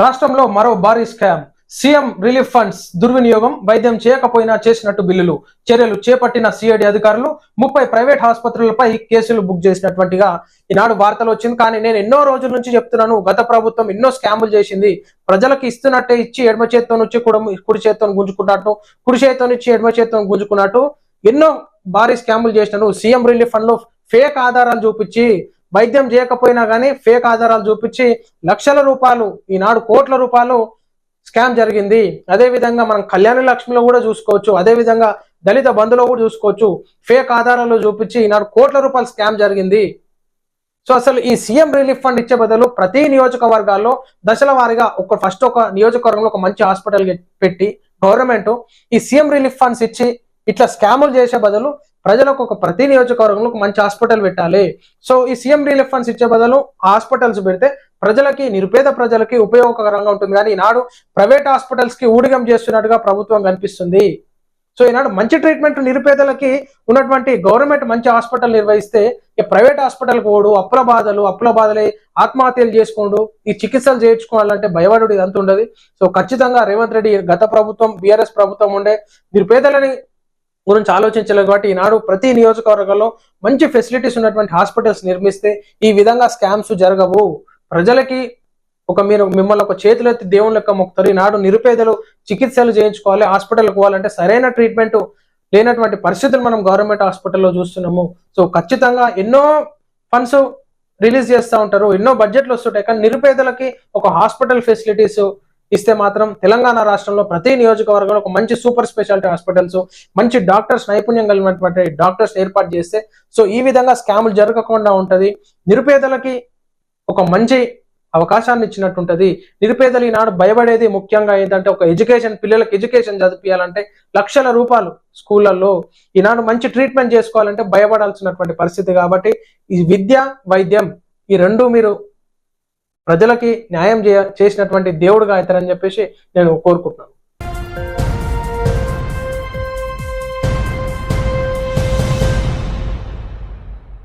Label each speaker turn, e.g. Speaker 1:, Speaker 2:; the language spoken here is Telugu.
Speaker 1: రాష్ట్రంలో మరో భారీ స్కామ్. సీఎం రిలీఫ్ ఫండ్స్ దుర్వినియోగం వైద్యం చేయకపోయినా చేసినట్టు బిల్లులు చర్యలు చేపట్టిన సిఐడి అధికారులు ముప్పై ప్రైవేట్ ఆసుపత్రులపై కేసులు బుక్ చేసినటువంటిగా ఈనాడు వార్తలు వచ్చింది. కానీ నేను ఎన్నో రోజుల నుంచి చెప్తున్నాను గత ప్రభుత్వం ఎన్నో స్కాములు చేసింది. ప్రజలకు ఇస్తున్నట్టే ఇచ్చి ఎడమ చేత్తో నుంచి కుడి చేత్తో గుంజుకున్నట్టు కుడి చేత్తో నుంచి ఎడమ చేత్తో గుంజుకున్నట్టు ఎన్నో భారీ స్కాములు చేసినారు సీఎం రిలీఫ్ ఫండ్లో ఫేక్ ఆధారాలు చూపించి వైద్యం చేయకపోయినా కానీ ఫేక్ ఆధారాలు చూపించి లక్షల రూపాయలు ఈనాడు కోట్ల రూపాయలు స్కామ్ జరిగింది. అదే విధంగా మనం కళ్యాణ లక్ష్మిలో కూడా చూసుకోవచ్చు. అదే విధంగా దళిత బంధులో కూడా చూసుకోవచ్చు. ఫేక్ ఆధారాలు చూపించి ఈనాడు కోట్ల రూపాయలు స్కామ్ జరిగింది. సో అసలు ఈ సీఎం రిలీఫ్ ఫండ్ ఇచ్చే బదులు ప్రతి నియోజకవర్గాల్లో దశల వారీగా ఒక ఫస్ట్ ఒక నియోజకవర్గంలో ఒక మంచి హాస్పిటల్ పెట్టి గవర్నమెంట్ ఈ సీఎం రిలీఫ్ ఫండ్స్ ఇచ్చి ఇట్లా స్కాములు చేసే బదులు ప్రజలకు ఒక ప్రతి నియోజకవర్గంలో ఒక మంచి హాస్పిటల్ పెట్టాలి. సో ఈ సీఎం రిలీఫ్ ఫండ్స్ ఇచ్చే బదులు హాస్పిటల్స్ పెడితే ప్రజలకి నిరుపేద ప్రజలకి ఉపయోగకరంగా ఉంటుంది. కానీ ఈనాడు ప్రైవేట్ హాస్పిటల్స్కి ఊడిగం చేస్తున్నట్టుగా ప్రభుత్వం కనిపిస్తుంది. సో ఈనాడు మంచి ట్రీట్మెంట్ నిరుపేదలకి ఉన్నటువంటి గవర్నమెంట్ మంచి హాస్పిటల్ నిర్వహిస్తే ఈ ప్రైవేట్ హాస్పిటల్ పోడు అప్పుల బాధలు అప్పుల బాధలే ఆత్మహత్యలు చేసుకోడు ఈ చికిత్సలు చేయించుకోవాలంటే భయపడు ఇదంతా ఉండదు. సో ఖచ్చితంగా రేవంత్ రెడ్డి గత ప్రభుత్వం బీఆర్ఎస్ ప్రభుత్వం ఉండే నిరుపేదలని గురించి ఆలోచించలేదు కాబట్టి ఈనాడు ప్రతి నియోజకవర్గంలో మంచి ఫెసిలిటీస్ ఉన్నటువంటి హాస్పిటల్స్ నిర్మిస్తే ఈ విధంగా స్కామ్స్ జరగవు. ప్రజలకి ఒక మీరు మిమ్మల్ని ఒక చేతులు ఎత్తి దేవుని లెక్క మొక్కుతారు. ఈనాడు నిరుపేదలు చికిత్సలు చేయించుకోవాలి హాస్పిటల్కి పోవాలంటే సరైన ట్రీట్మెంట్ లేనటువంటి పరిస్థితులు మనం గవర్నమెంట్ హాస్పిటల్లో చూస్తున్నాము. సో ఖచ్చితంగా ఎన్నో ఫండ్స్ రిలీజ్ చేస్తూ ఉంటారు ఎన్నో బడ్జెట్లు వస్తుంటాయి. కానీ నిరుపేదలకి ఒక హాస్పిటల్ ఫెసిలిటీస్ ఇస్తే మాత్రం తెలంగాణ రాష్ట్రంలో ప్రతి నియోజకవర్గంలో ఒక మంచి సూపర్ స్పెషాలిటీ హాస్పిటల్స్ మంచి డాక్టర్స్ నైపుణ్యం కలిగినటువంటి డాక్టర్స్ ఏర్పాటు చేస్తే సో ఈ విధంగా స్కాములు జరగకుండా ఉంటుంది. నిరుపేదలకి ఒక మంచి అవకాశాన్ని ఇచ్చినట్టుంటది. నిరుపేదలు ఈనాడు భయపడేది ముఖ్యంగా ఏంటంటే ఒక ఎడ్యుకేషన్ పిల్లలకు ఎడ్యుకేషన్ చదివించాలంటే లక్షల రూపాయలు స్కూళ్ళల్లో ఈనాడు మంచి ట్రీట్మెంట్ చేసుకోవాలంటే భయపడాల్సినటువంటి పరిస్థితి కాబట్టి ఈ విద్య వైద్యం ఈ రెండు మీరు ప్రజలకి న్యాయం చేయ చేసినటువంటి దేవుడుగా అవుతారని చెప్పేసి నేను కోరుకుంటున్నాను.